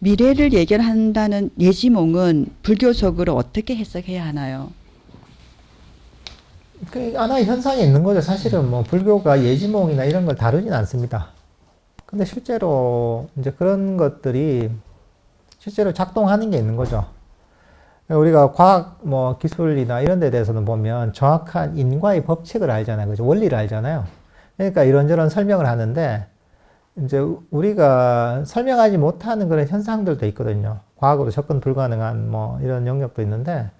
미래를 예견한다는 예지몽은 불교적으로 어떻게 해석해야 하나요? 그 하나의 현상이 있는 거죠. 사실은 뭐 불교가 예지몽이나 이런 걸 다루진 않습니다. 근데 실제로 이제 그런 것들이 실제로 작동하는 게 있는 거죠. 우리가 과학 뭐 기술이나 이런 데 대해서는 보면 정확한 인과의 법칙을 알잖아요. 그죠? 원리를 알잖아요. 그러니까 이런저런 설명을 하는데 이제 우리가 설명하지 못하는 그런 현상들도 있거든요. 과학으로 접근 불가능한 뭐 이런 영역도 있는데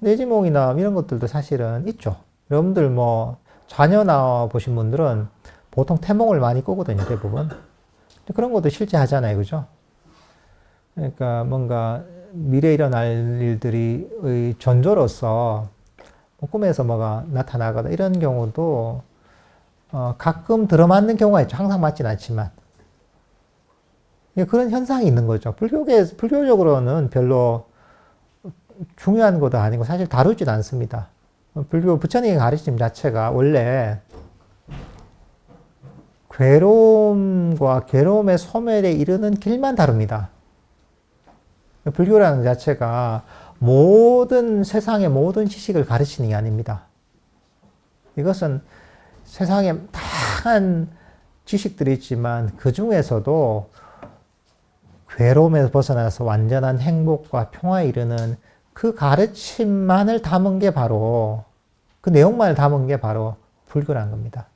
내지몽이나 이런 것들도 사실은 있죠. 여러분들 뭐 자녀 나와 보신 분들은 보통 태몽을 많이 꾸거든요, 대부분. 그런 것도 실제 하잖아요, 그죠? 그러니까 뭔가 미래에 일어날 일들이 의 전조로서 뭐 꿈에서 뭐가 나타나거나 이런 경우도 어, 가끔 들어맞는 경우가 있죠. 항상 맞진 않지만. 예, 그런 현상이 있는 거죠. 불교계, 불교적으로는 별로 중요한 것도 아니고 사실 다루진 않습니다. 불교 부처님의 가르침 자체가 원래 괴로움과 괴로움의 소멸에 이르는 길만 다룹니다. 불교라는 자체가 모든 세상의 모든 지식을 가르치는 게 아닙니다. 이것은 세상에 다양한 지식들이 있지만 그 중에서도 괴로움에서 벗어나서 완전한 행복과 평화에 이르는 그 가르침만을 담은 게 바로 그 내용만을 담은 게 바로 불교라는 겁니다.